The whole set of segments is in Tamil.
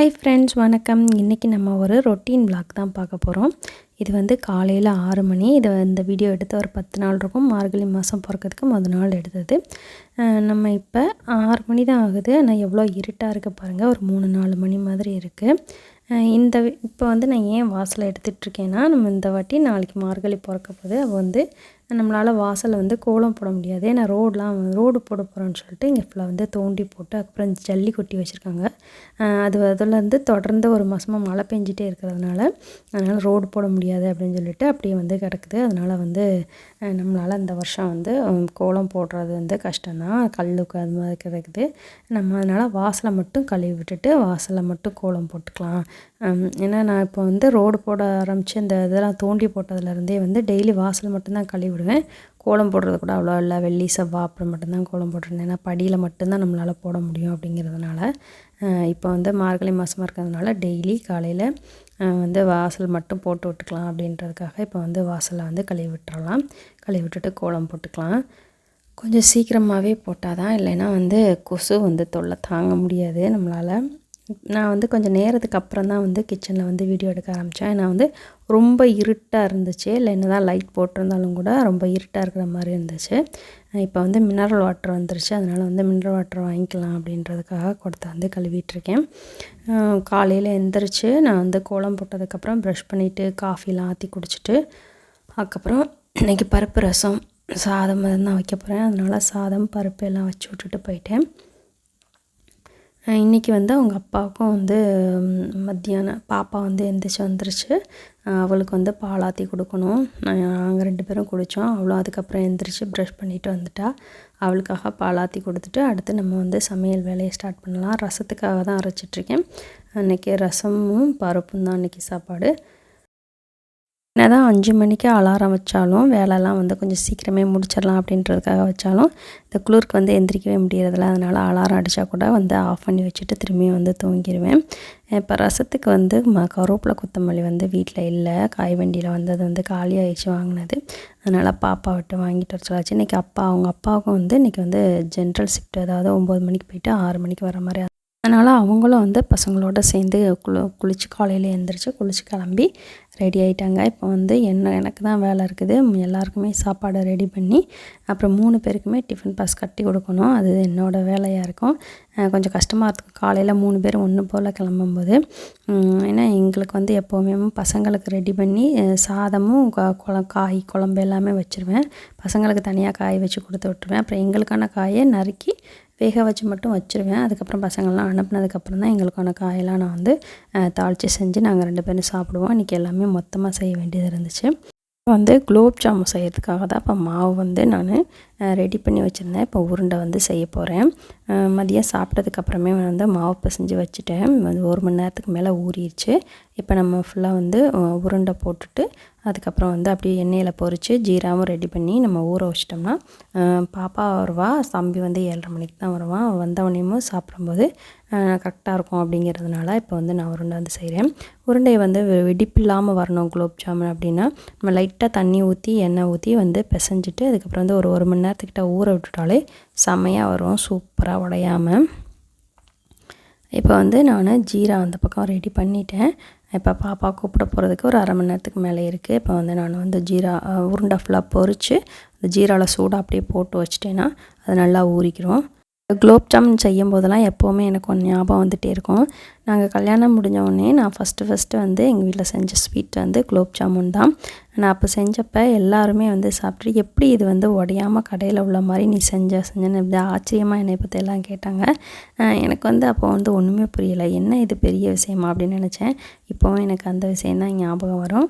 ஹாய் ஃப்ரெண்ட்ஸ் வணக்கம். இன்றைக்கி நம்ம ஒரு ரொட்டீன் vlog தான் பார்க்க போகிறோம் இது வந்து காலையில் ஆறு மணி. இது இந்த வீடியோ எடுத்து ஒரு பத்து நாள் இருக்கும். மார்கழி மாதம் பிறக்கிறதுக்கு முத நாள் எடுத்தது. நம்ம இப்போ ஆறு மணி தான் ஆகுது. ஆனால் எவ்வளோ இருட்டாக இருக்குது பாருங்கள் ஒரு மூணு நாலு மணி மாதிரி இருக்குது இந்த இப்போ வந்து நான் ஏன் வாசலை எடுத்துகிட்ருக்கேன்னா நம்ம இந்த வாட்டி நாளைக்கு மார்கழி பிறக்க போது அவள் வந்து நம்மளால் வாசலில் வந்து கோலம் போட முடியாது. ஏன்னா ரோடெலாம் ரோடு போட போகிறோன்னு சொல்லிட்டு இங்கே ஃபுல்லாக வந்து தோண்டி போட்டு அப்புறம் ஜல்லி கொட்டி வச்சுருக்காங்க. அது அதுலேருந்து தொடர்ந்து ஒரு மாதமாக மழை பெஞ்சிட்டே இருக்கிறதுனால அதனால் ரோடு போட முடியாது அப்படின்னு சொல்லிட்டு அப்படியே வந்து கிடக்குது. அதனால் வந்து நம்மளால் இந்த வருஷம் வந்து கோலம் போடுறது வந்து கஷ்டம்தான். கல்லுக்கு அது மாதிரி கிடக்குது. நம்ம அதனால் வாசலை மட்டும் கழுவி விட்டுட்டு வாசலில் மட்டும் கோலம் போட்டுக்கலாம். ஏன்னா நான் இப்போ வந்து ரோடு போட ஆரம்பித்து இந்த இதெல்லாம் தோண்டி போட்டதுலேருந்தே வந்து டெய்லி வாசல் மட்டும்தான் கழுவி போடுவேன். கோலம் போடுறது கூட அவ்வளோ இல்லை. வெள்ளி செவ்வாய் அப்புறம் மட்டும்தான் கோலம் போட்டிருந்தேன். ஏன்னா படியில் மட்டும்தான் நம்மளால் போட முடியும் அப்படிங்கிறதுனால இப்போ வந்து மார்கழி மாதமாக இருக்கிறதுனால டெய்லி காலையில் வந்து வாசல் மட்டும் போட்டு விட்டுக்கலாம் அப்படின்றதுக்காக இப்போ வந்து வாசலை வந்து கழுவி விட்டுறலாம். கழுவி விட்டுட்டு கோலம் போட்டுக்கலாம். கொஞ்சம் சீக்கிரமாகவே போட்டால் தான் இல்லைன்னா வந்து கொசு வந்து தொல்லை தாங்க முடியாது நம்மளால். நான் வந்து கொஞ்சம் நேரத்துக்கு அப்புறம் தான் வந்து கிச்சனில் வந்து வீடியோ எடுக்க ஆரம்பித்தேன் நான் வந்து ரொம்ப இருட்டாக இருந்துச்சு. இல்லை என்ன தான் லைட் போட்டிருந்தாலும் கூட ரொம்ப இருட்டாக இருக்கிற மாதிரி இருந்துச்சு. இப்போ வந்து மினரல் வாட்டர் வந்துருச்சு. அதனால் வந்து மினரல் வாட்டர் வாங்கிக்கலாம் அப்படின்றதுக்காக கொடுத்தா வந்து கழுவிட்டுருக்கேன். காலையில் எந்திரிச்சு நான் வந்து கோலம் போட்டதுக்கப்புறம் ப்ரஷ் பண்ணிவிட்டு காஃபிலாம் ஆற்றி குடிச்சிட்டு அதுக்கப்புறம் இன்றைக்கி பருப்பு ரசம் சாதம் தான் வைக்க போகிறேன் அதனால் சாதம் பருப்பு எல்லாம் வச்சு விட்டுட்டு போயிட்டேன். இன்றைக்கி வந்து அவங்க அப்பாவுக்கும் வந்து மத்தியானம் பாப்பா வந்து எந்திரிச்சு வந்துருச்சு. அவளுக்கு வந்து பாலாத்தி கொடுக்கணும். நாங்கள் ரெண்டு பேரும் குடித்தோம் அவளும் அதுக்கப்புறம் எந்திரிச்சு ப்ரஷ் பண்ணிவிட்டு வந்துட்டா. அவளுக்காக பாலாத்தி கொடுத்துட்டு அடுத்து நம்ம வந்து சமையல் வேலையை ஸ்டார்ட் பண்ணலாம். ரசத்துக்காக தான் அரைச்சிட்ருக்கேன் அன்றைக்கி ரசமும் பருப்பும் தான் அன்றைக்கி சாப்பாடு. என்னதான் அஞ்சு மணிக்கு அலாரம் வச்சாலும் வேலைலாம் வந்து கொஞ்சம் சீக்கிரமே முடிச்சிடலாம் அப்படின்றதுக்காக வச்சாலும் இந்த குளிருக்கு வந்து எந்திரிக்கவே முடியறதில்ல. அதனால் அலாரம் அடித்தா கூட வந்து ஆஃப் பண்ணி வச்சுட்டு திரும்பியும் வந்து தூங்கிடுவேன் இப்போ ரசத்துக்கு வந்து ம கருவேப்பிலை கொத்தமல்லி வந்து வீட்டில் இல்லை. காய் வண்டியில் வந்து அது வந்து காலி வாங்கினது. அதனால் பாப்பா விட்டு வாங்கிட்டு வர சொல்லாச்சு இன்றைக்கி அப்பா அவங்க அப்பாவுக்கும் வந்து இன்றைக்கி வந்து ஜென்ரல் ஷிஃப்ட் அதாவது ஒம்பது மணிக்கு போயிட்டு ஆறு மணிக்கு வர மாதிரி அதனால் அவங்களும் வந்து பசங்களோட சேர்ந்து குளி குளிச்சு காலையில் எழுந்திரிச்சு குளிச்சு கிளம்பி ரெடி ஆகிட்டாங்க இப்போ வந்து என்ன எனக்கு தான் வேலை இருக்குது. எல்லாருக்குமே சாப்பாடை ரெடி பண்ணி அப்புறம் மூணு பேருக்குமே டிஃபன் பாஸ் கட்டி கொடுக்கணும். அது என்னோடய வேலையாக இருக்கும். கொஞ்சம் கஷ்டமாக இருக்கும் காலையில் மூணு பேரும் ஒன்று போல் கிளம்பும்போது ஏன்னா எங்களுக்கு வந்து எப்போவுமே பசங்களுக்கு ரெடி பண்ணி சாதமும் குளம் காய் குழம்பு எல்லாமே வச்சுருவேன். பசங்களுக்கு தனியாக காய் வச்சு கொடுத்து விட்ருவேன் அப்புறம் எங்களுக்கான காயை நறுக்கி வேக வச்சு மட்டும் வச்சுருவேன். அதுக்கப்புறம் பசங்கள்லாம் அனுப்புனதுக்கப்புறம் தான் எங்களுக்கான காயெல்லாம் நான் வந்து தாளித்து செஞ்சு நாங்கள் ரெண்டு பேரும் சாப்பிடுவோம். இன்றைக்கி எல்லாமே மொத்தமாக செய்ய வேண்டியது இருந்துச்சு. வந்து குலோப் ஜாமுன் செய்யறதுக்காக தான் இப்போ மாவு வந்து நான் ரெடி பண்ணி வச்சுருந்தேன். இப்போ உருண்டை வந்து செய்ய போகிறேன் மதியம் சாப்பிட்டதுக்கப்புறமே வந்து மாவு பிசைஞ்சு வச்சுட்டேன். வந்து ஒரு மணி நேரத்துக்கு மேலே ஊறிடுச்சு. இப்போ நம்ம ஃபுல்லாக வந்து உருண்டை போட்டுட்டு அதுக்கப்புறம் வந்து அப்படியே எண்ணெயில் பொரித்து ஜீராவும் ரெடி பண்ணி நம்ம ஊற வச்சிட்டோம்னா பாப்பா வருவா. தம்பி வந்து ஏழரை மணிக்கு தான் வருவான். அவன் வந்தவனையும் சாப்பிடும்போது கரெக்டாக இருக்கும் அப்படிங்கிறதுனால இப்போ வந்து நான் உருண்டை வந்து செய்கிறேன் உருண்டையை வந்து வெ- வெடிப்பில்லாமல் வரணும் குலோப் ஜாமுன் அப்படின்னா நம்ம லைட்டாக தண்ணி ஊற்றி எண்ணெய் ஊற்றி வந்து பிசைஞ்சிட்டு அதுக்கப்புறம் வந்து ஒரு ஒரு மணி நேரத்துக்கிட்ட ஊற விட்டுட்டாலே செம்மையாக வரும் சூப்பராக உடையாமல் இப்போ வந்து நான் ஜீரா அந்த பக்கம் ரெடி பண்ணிட்டேன். இப்போ பாப்பா கூப்பிட போகிறதுக்கு ஒரு அரை மணி நேரத்துக்கு மேலே இருக்குது இப்போ வந்து நான் வந்து ஜீரா உருண்டை ஃபுல்லாக பொரித்து அந்த ஜீராவில் சூடாக அப்படியே போட்டு வச்சிட்டேன்னா அது நல்லா ஊறிக்கிறோம் குலோப் ஜாமுன் செய்யும் போதெல்லாம் எப்போவுமே எனக்கு ஒன்று ஞாபகம் வந்துகிட்டே இருக்கும். நாங்கள் கல்யாணம் முடிஞ்ச உடனே நான் ஃபஸ்ட்டு ஃபஸ்ட்டு வந்து எங்கள் வீட்டில் செஞ்ச ஸ்வீட் வந்து குலோப் ஜாமுன் தான். நான் அப்போ செஞ்சப்போ எல்லாருமே வந்து சாப்பிட்டு எப்படி இது வந்து உடையாமல் கடையில் உள்ள மாதிரி நீ செஞ்ச செஞ்சேன்னு இப்படி ஆச்சரியமாக என்னை பற்றி எல்லாம் கேட்டாங்க. எனக்கு வந்து அப்போ வந்து ஒன்றுமே புரியலை. என்ன இது பெரிய விஷயமா? அப்படின்னு நினச்சேன். இப்போவும் எனக்கு அந்த விஷயம் தான் ஞாபகம் வரும்.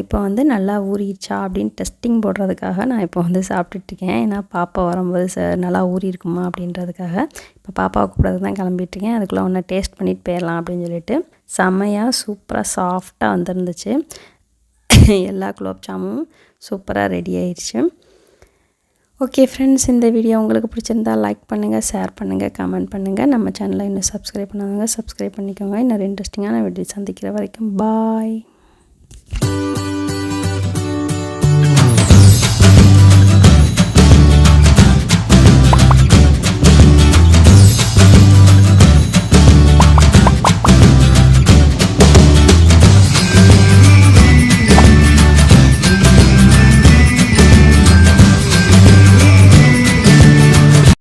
இப்போ வந்து நல்லா ஊறிடுச்சா அப்படின்னு டெஸ்டிங் போடுறதுக்காக நான் இப்போ வந்து சாப்பிட்டுட்ருக்கேன் ஏன்னா பாப்பா வரும்போது ச நல்லா ஊறி இருக்குமா அப்படின்றதுக்காக இப்போ பாப்பாவை கூப்பிட்றதுக்கு தான் கிளம்பிட்டுருக்கேன் அதுக்குள்ளே ஒன்று டேஸ்ட் பண்ணிட்டு போயிடலாம் அப்படின்னு சொல்லிட்டு செம்மையாக சூப்பராக சாஃப்டாக வந்துருந்துச்சு. எல்லா குலோப் ஜாமும் சூப்பராக ரெடி ஆயிடுச்சு. ஓகே ஃப்ரெண்ட்ஸ் இந்த வீடியோ உங்களுக்கு பிடிச்சிருந்தா லைக் பண்ணுங்கள் ஷேர் பண்ணுங்கள் கமெண்ட் பண்ணுங்கள் நம்ம சேனலை இன்னும் சப்ஸ்கிரைப் பண்ணாதவங்க சப்ஸ்கிரைப் பண்ணிக்கோங்க. இன்னொரு இன்ட்ரெஸ்டிங்கான வீடியோ சந்திக்கிற வரைக்கும் பாய் Bye.